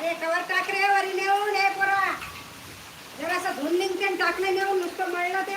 अरे कवर टाक रे वरी नेऊन हे पोरा. जरासं धुवून निघते टाकणे नेऊन नुसतं मळलं ते.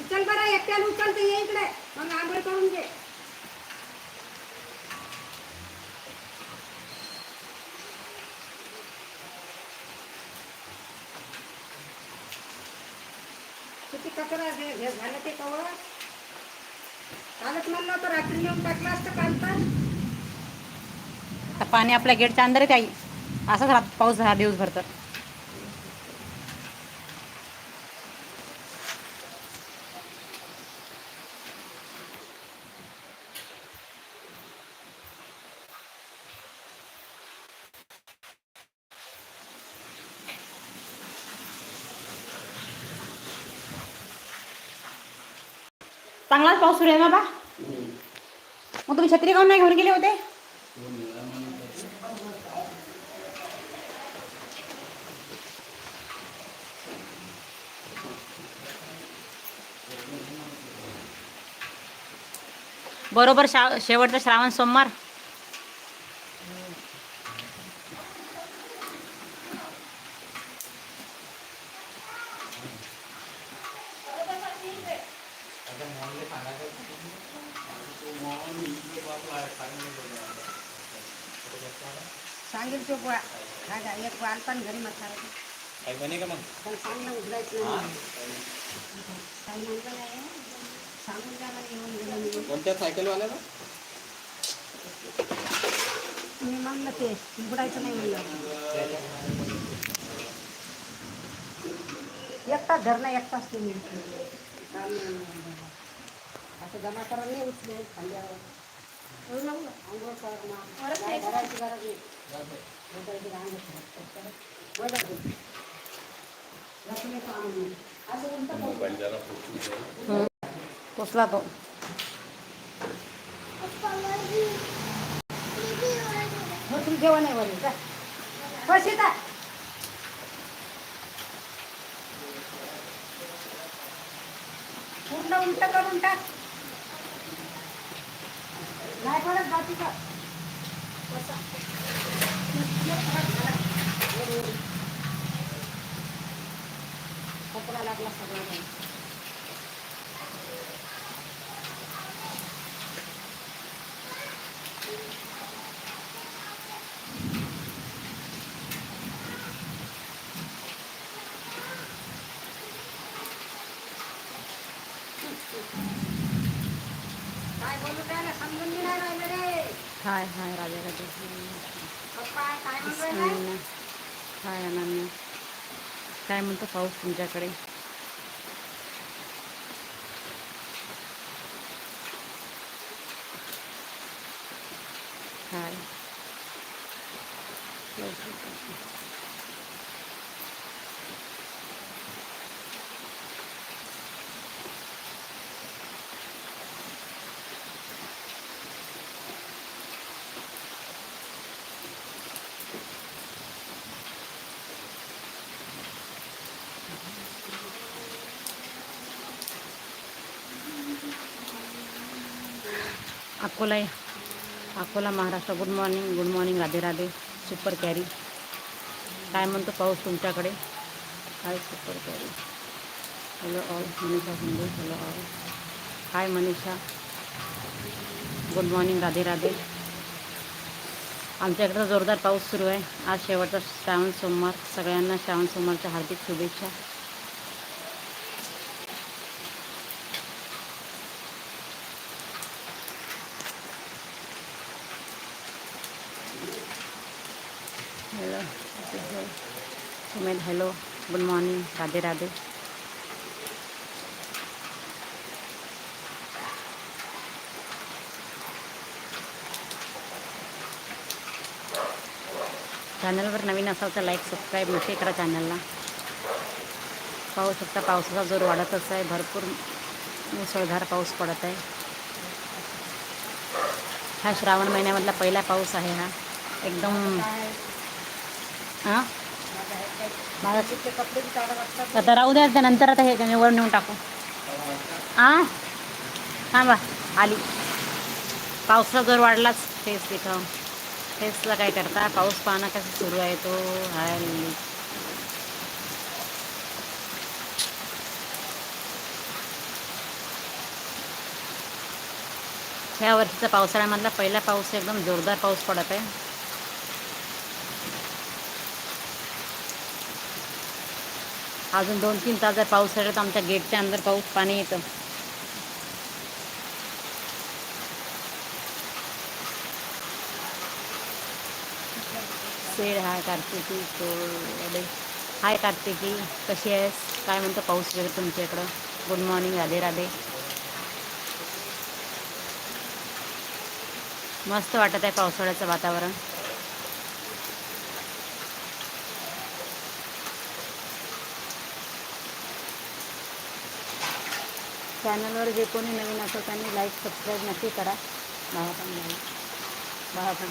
उचल बरं एकट्याला उचल ते ये इकडे. मग आंघोळ करून घे. किती कचरा झालं ते कवर. चालत म्हणलं तर रात्री नेऊन टाकलं असतं काल पण. आता पाणी आपल्या गेटच्या अंदर आहे आई. असंच राहत पाऊस झाला दिवसभर तर. चांगलाच पाऊस सुरू आहे ना बा? मग तुम्ही छत्री काऊन नाही घेऊन गेले होते? बरोबर शा शेवटचा श्रावण सोमवार. सांगेल तो पोळा काय काय एक वाल पण घरी मसाला काही बने का मग? पण सांगणं उघडायचं कोणत्या सायकलवाल्याला मी म्हणलं ते उघडायचं नाही म्हणलं एकटाच धरणं एकटाच तुम्ही काम नाही म्हणलं. असं जमा करा नाही उचले खांद्यावर. आंघोळ कर ना. काय भरायची गरज नाही. भरायची रांग आहे. वजा दे. लक्ष्मीचं आणून. तो जेवण आहे वरील पूर्ण उलट करून टाक नाही पडत बाकीचा कपडा लागला सगळं काही. काय बोलू त्याला समजून बी नाही राहिलं रे हाय हाय राजा राजा हाय अनन्या. काय म्हणतो पाऊस तुमच्याकडे? Hi. Akola Akola Maharashtra. Good morning good morning Radhe Radhe. Super carry काय म्हणतो पाऊस तुमच्याकडे? Hi super carry hello all Manisha Shinde. Hello all hi Manisha. Good morning Radhe Radhe. आमच्याकडे जोरदार पाऊस सुरू आहे. आज शेवटचा श्रावण सोमवार. सगळ्यांना श्रावण सोमवारच्या हार्दिक शुभेच्छा hello Sumedh hello good morning Radhe Radhe चॅनलवर नवीन असाल तर लाईक सबस्क्राईब नक्की करा चॅनलला पाहू शकता पावसाचा जोर वाढतच आहे. भरपूर मुसळधार पाऊस पडत आहे. हा श्रावण महिन्यामधला पहिला पाऊस आहे हा. एकदम हां माझा आता राहू द्या त्या नंतर आता हे त्याने वर नेऊन टाकू. हां थांबा आली. पावसा जर वाढलाच तेच तिथं. तेचला काय करता पाऊस पाहणं कसं सुरू आहे तो हाय. ह्या वर्षीचा पावसाळ्यामधला पहिला पाऊस एकदम जोरदार पाऊस पडत आहे. अजून दोन तीन तास जर पाऊस पडला तर आमच्या गेटच्या अंदर पाऊस पाणी येतं. सेड हाय कार्तिकी कोरडे हाय कार्तिकी कशी आहेस? काय म्हणतो पाऊस वगैरे तुमच्या इकडं गुड मॉर्निंग राधे राधे. मस्त वाटत आहे पावसाळ्याचं वातावरण. चॅनलवर जे कोणी नवीन असेल त्यांनी लाईक सबस्क्राईब नक्की करा। भावा पण भावा पण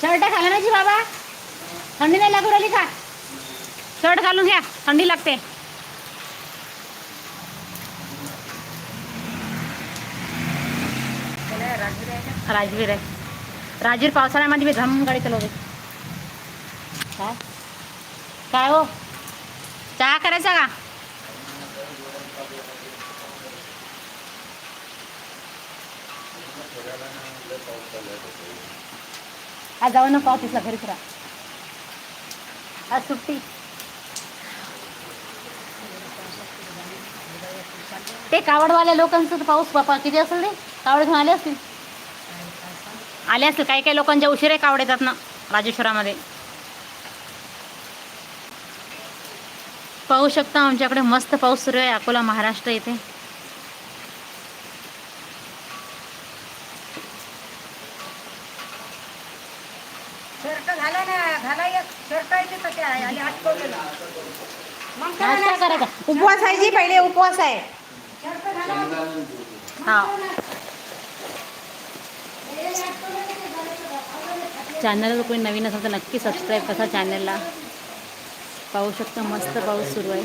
शर्ट घाला ना जी बाबा। थंडी नाही लागू राहिली का शर्ट घालून घ्या थंडी लागते। राजवीर आहे राजवीर पावसाळ्यामध्ये मी धम गाडी चालवते। काय? काय हो? चहा करायचा का? आज जाऊ नको ऑफिसला घरीच राहा. आज सुट्टी. ते कावडवाल्या लोकांचं पाऊस बापा किती असेल रे कावड घेऊन आले असतील? आले असतील. काही काही लोकांच्या उशिरे कावड येतात ना राजेश्वरामध्ये. पाहू शकता आमच्याकडे मस्त पाऊस सुरू आहे अकोला महाराष्ट्र येथे. उपवास आहे जी पहिले उपवास आहे. चॅनलवर कोणी नवीन असेल तर नक्की सबस्क्राईब करा चॅनलला पाहू शकता मस्त पाऊस सुरू आहे.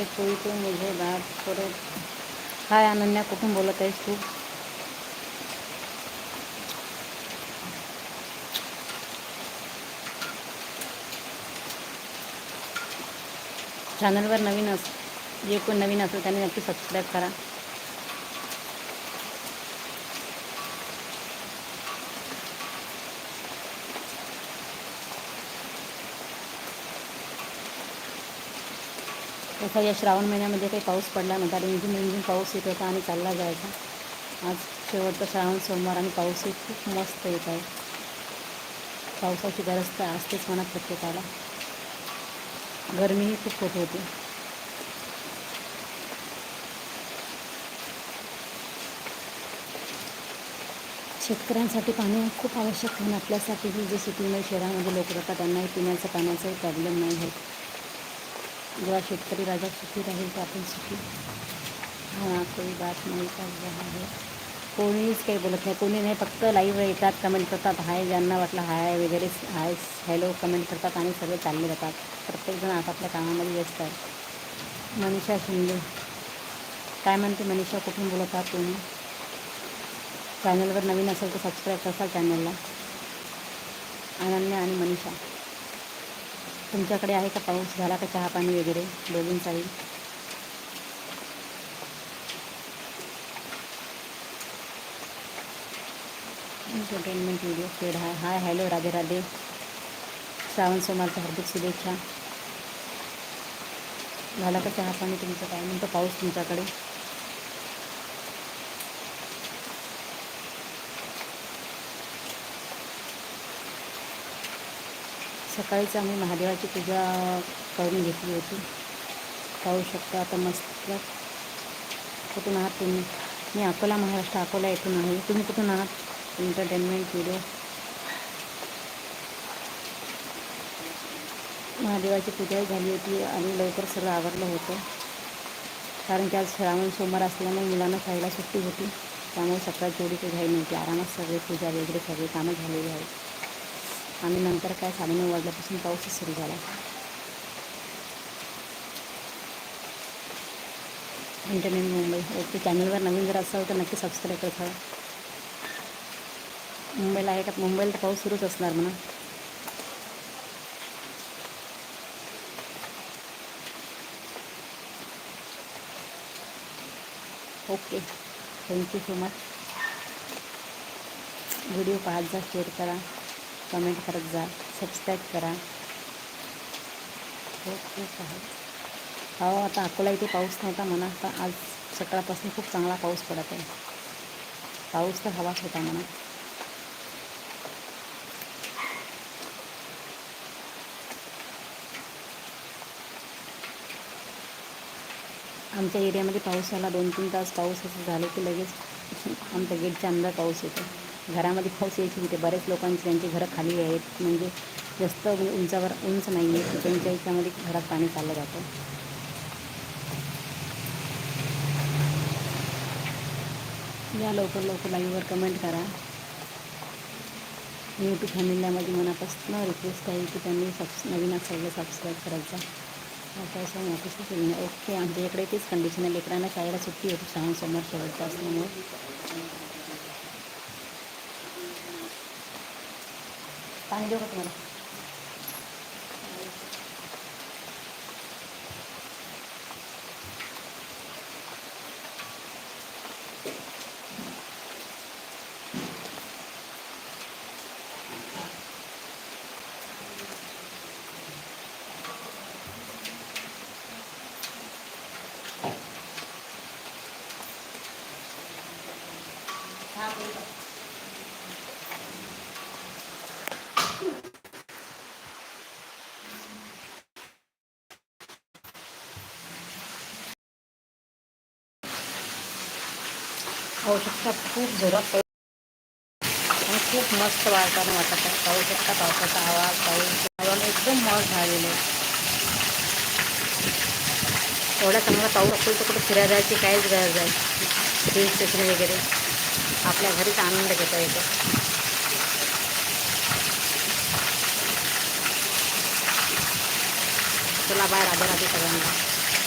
अरे कोई तो मुझे बात करो हाय अनन्या कुठून बोलत आहेस तू चॅनलवर नवीन जे कोण नवीन असेल त्यांनी नक्की सब्सक्राइब करा तसा या श्रावण महिन्यामध्ये काही पाऊस पडला नव्हता. रिमझिम रिमझिम पाऊस येत होता आणि चालला जायचा. आज शेवटचा श्रावण सोमवार आणि पाऊसही खूप मस्त येत आहे. पावसाची गरज तर असतेच म्हणा प्रत्येकाला. गरमीही खूप होत होती. शेतकऱ्यांसाठी पाणी खूप आवश्यक आहे. आपल्यासाठीही जे सिटीमध्ये शहरामध्ये लोक राहतात त्यांनाही पिण्याचं पाण्याचाही प्रॉब्लेम नाही होत. जेव्हा शेतकरी राजा सुखी राहील तर आपण सुखी. हां कोई बात नाही का रहा है. कोणीच काही बोलत नाही. कोणी नाही फक्त लाईव्ह येतात कमेंट करतात. हाय ज्यांना वाटलं हाय वगैरे हाय हॅलो कमेंट करतात आणि सगळे चालले जातात. प्रत्येकजण आपापल्या कामामध्ये व्यस्त आहे. मनीषा शिंदे. काय म्हणते मनीषा? कुठून बोलत आहात तुम्ही? चॅनलवर नवीन असेल तर सबस्क्राईब करसाल चॅनलला अनन्या आणि मनीषा. तुमच्याकडे आहे का पाऊस? झाला का चहा पाणी वगैरे? दोघींचाही एंटरटेनमेंट व्हिडिओ खेळ hi hi hello Radhe Radhe. Shravan सोमवारच्या हार्दिक शुभेच्छा. झाला का चहा पाणी तुमचं? काय म्हणतो? पाऊस तुमच्याकडे? सकाळीच आम्ही महादेवाची पूजा करून घेतली होती. पाहू शकता आता मस्त कुठून आहात तुम्ही? मी अकोला महाराष्ट्र. अकोला येथून आहे. तुम्ही कुठून आहात? एंटरटेनमेंट व्हिडिओ महादेवाची पूजाही झाली होती आणि लवकर सगळं आवरलं होतं. कारण की आज श्रावण सोमवार असल्यामुळे मुलांना खायला सुट्टी होती. त्यामुळे सकाळची एवढी काही घाई नव्हती. आरामात सगळे पूजा वगैरे सगळे कामं झालेली आहेत. आणि नंतर काय साडेनऊ वाजल्यापासून पाऊसच सुरू झाला. इंटरनेट मुंबई. ओके चॅनलवर नवीन जर असाल तर नक्की सबस्क्राईब करत मुंबईला आहे का? मुंबईला तर पाऊस सुरूच असणार म्हणा. Okay thank you so much video पाहत जा शेअर करा. कमेंट करत जा. सबस्क्राईब करा. हो, ओके आहे. हो आता अकोला इथे पाऊस नव्हता म्हणा तर आज सकाळपासून खूप चांगला पाऊस पडत आहे. पाऊस तर हवाच होता म्हणा. आमच्या एरियामध्ये पाऊस आला दोन तीन तास पाऊस असं झालं की लगेच आमच्या गेटच्या अंदर पाऊस येतो. घरामध्ये पाऊस यायची तिथे बरेच लोकांची त्यांची घरं खाली आहेत. म्हणजे जास्त म्हणजे उंचावर उंच नाही आहे. त्यांच्या याच्यामध्ये घरात पाणी चाललं जातं. या लवकर लवकर लाईव्हवर कमेंट करा. यूट्यूब फॅमिलीला माझी मनापासून रिक्वेस्ट आहे की त्यांनी सबस नवीन असायला सबस्क्राईब करायचा. आता असं ऑफिसच ओके आमच्या इकडे तेच कंडिशन आहे लेकरांना शाळेला सुट्टी होती. सहा सोमवार शेवटचा असल्यामुळे. पाणी देऊ का खाऊ शकता. खूप जोरात पाऊस आणि खूप मस्त वातावरण वाटत आहे. पाऊस शकता पावसाचा आवाज पाऊस एकदम मस्त झालेलं आहे. एवढा चांगला पाऊस असेल तर कुठं फिरायला जायची काहीच गरज आहे हिल स्टेशन वगैरे. आपल्या घरीच आनंद घेता येतो चला बाय राधे राधे सगळ्यांना.